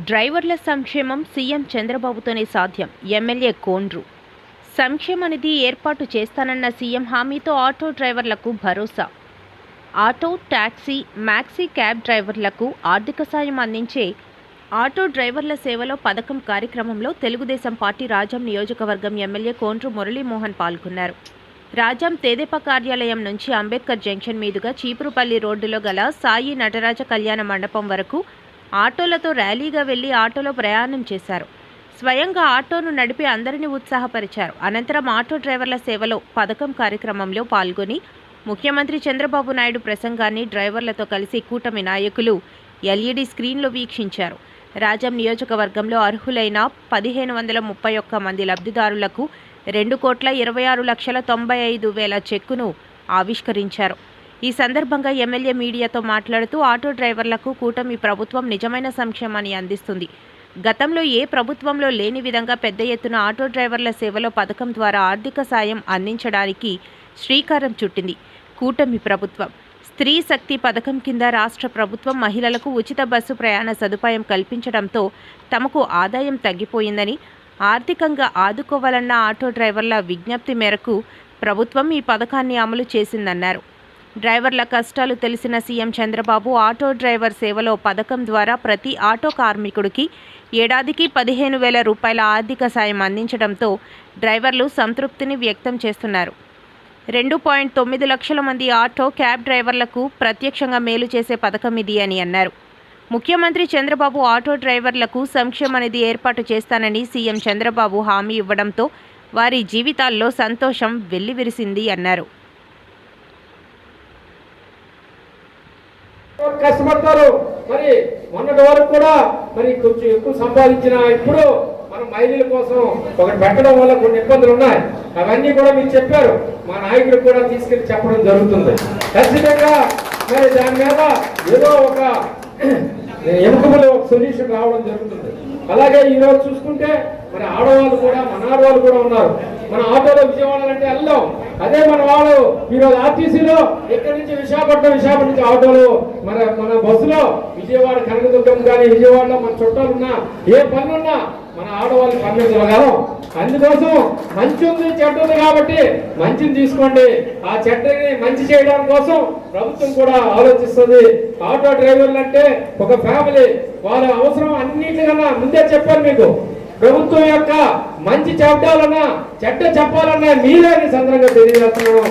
డ్రైవర్ల సంక్షేమం సీఎం చంద్రబాబుతోనే సాధ్యం. ఎమ్మెల్యే కోండ్రు. సంక్షేమ నిధి ఏర్పాటు చేస్తానన్న సీఎం హామీతో ఆటో డ్రైవర్లకు భరోసా. ఆటో టాక్సీ మ్యాక్సీ క్యాబ్ డ్రైవర్లకు ఆర్థిక సాయం అందించే ఆటో డ్రైవర్ల సేవలో పథకం కార్యక్రమంలో తెలుగుదేశం పార్టీ రాజం నియోజకవర్గం ఎమ్మెల్యే కోండ్రు మురళీమోహన్ పాల్గొన్నారు. రాజాం తేదేప కార్యాలయం నుంచి అంబేద్కర్ జంక్షన్ మీదుగా చీపురుపల్లి రోడ్డులో గల సాయి నటరాజ కళ్యాణ మండపం వరకు ఆటోలతో ర్యాలీగా వెళ్ళి ఆటోలో ప్రయాణం చేశారు. స్వయంగా ఆటోను నడిపి అందరినీ ఉత్సాహపరిచారు. అనంతరం ఆటో డ్రైవర్ల సేవలో పథకం కార్యక్రమంలో పాల్గొని ముఖ్యమంత్రి చంద్రబాబు నాయుడు ప్రసంగాన్ని డ్రైవర్లతో కలిసి కూటమి నాయకులు ఎల్ఈడి స్క్రీన్లో వీక్షించారు. రాజం నియోజకవర్గంలో అర్హులైన పదిహేను వందల ముప్పై ఒక్క మంది లబ్ధిదారులకు రెండు కోట్ల ఇరవై ఆరు లక్షల తొంభై ఐదు వేల చెక్కును ఆవిష్కరించారు. ఈ సందర్భంగా ఎమ్మెల్యే మీడియాతో మాట్లాడుతూ ఆటో డ్రైవర్లకు కూటమి ప్రభుత్వం నిజమైన సంక్షేమాన్ని అందిస్తుంది. గతంలో ఏ ప్రభుత్వంలో లేని విధంగా పెద్ద ఎత్తున ఆటో డ్రైవర్ల సేవలో పథకం ద్వారా ఆర్థిక సాయం అందించడానికి శ్రీకారం చుట్టింది కూటమి ప్రభుత్వం. స్త్రీ శక్తి పథకం కింద రాష్ట్ర ప్రభుత్వం మహిళలకు ఉచిత బస్సు ప్రయాణ సదుపాయం కల్పించడంతో తమకు ఆదాయం తగ్గిపోయిందని ఆర్థికంగా ఆదుకోవాలన్న ఆటో డ్రైవర్ల విజ్ఞప్తి మేరకు ప్రభుత్వం ఈ పథకాన్ని అమలు చేసిందన్నారు. డ్రైవర్ల కష్టాలు తెలిసిన సీఎం చంద్రబాబు ఆటో డ్రైవర్ సేవలో పథకం ద్వారా ప్రతి ఆటో కార్మికుడికి ఏడాదికి పదిహేను వేల రూపాయల ఆర్థిక సాయం అందించడంతో డ్రైవర్లు సంతృప్తిని వ్యక్తం చేస్తున్నారు. రెండు పాయింట్ తొమ్మిది లక్షల మంది ఆటో క్యాబ్ డ్రైవర్లకు ప్రత్యక్షంగా మేలు చేసే పథకం ఇది అని అన్నారు. ముఖ్యమంత్రి చంద్రబాబు ఆటో డ్రైవర్లకు సంక్షేమ నిధి ఏర్పాటు చేస్తానని సీఎం చంద్రబాబు హామీ ఇవ్వడంతో వారి జీవితాల్లో సంతోషం వెల్లివిరిసింది అన్నారు. కష్టపడతారు. మరి మొన్నటి వరకు కూడా మరి కొంచెం ఎక్కువ సంపాదించిన ఇప్పుడు మన మహిళల కోసం ఒకటి పెట్టడం వల్ల కొన్ని ఇబ్బందులు ఉన్నాయి. అవన్నీ కూడా మీరు చెప్పారు. మా నాయకుడు కూడా తీసుకెళ్ళి చెప్పడం జరుగుతుంది. ఖచ్చితంగా మరి దాని మీద ఏదో ఒక ఎముకలు ఒక సొల్యూషన్ రావడం జరుగుతుంది. అలాగే ఈ రోజు చూసుకుంటే మరి ఆడవాళ్ళు కూడా మన ఆడవాళ్ళు కూడా ఉన్నారు. మన ఆటోలో విజయవాడ అంటే వెళ్దాం. అదే మన వాళ్ళు ఈరోజు ఆర్టీసీలో ఇక్కడి నుంచి విశాఖపట్నం విశాఖపట్నం నుంచి ఆటోలు. మన మన బస్సులో విజయవాడ కనకదుర్గం కానీ విజయవాడలో మన చుట్టాలున్నా ఏ పనులున్నా మన ఆడవాళ్ళని పంపించగలం అందుకోసం మంచి ఉంది చెడ్డ ఉంది కాబట్టి మంచిని తీసుకోండి. ఆ చెడ్డని మంచి చేయడం కోసం ప్రభుత్వం కూడా ఆలోచిస్తుంది. ఆటో డ్రైవర్లు అంటే ఒక ఫ్యామిలీ. వాళ్ళ అవసరం అన్నిటికన్నా ముందే చెప్పాను మీకు. ప్రభుత్వం యొక్క మంచి చెప్పాలన్నా చెడ్డ చెప్పాలన్నా మీరే సందర్భంగా తెలియజేస్తున్నాను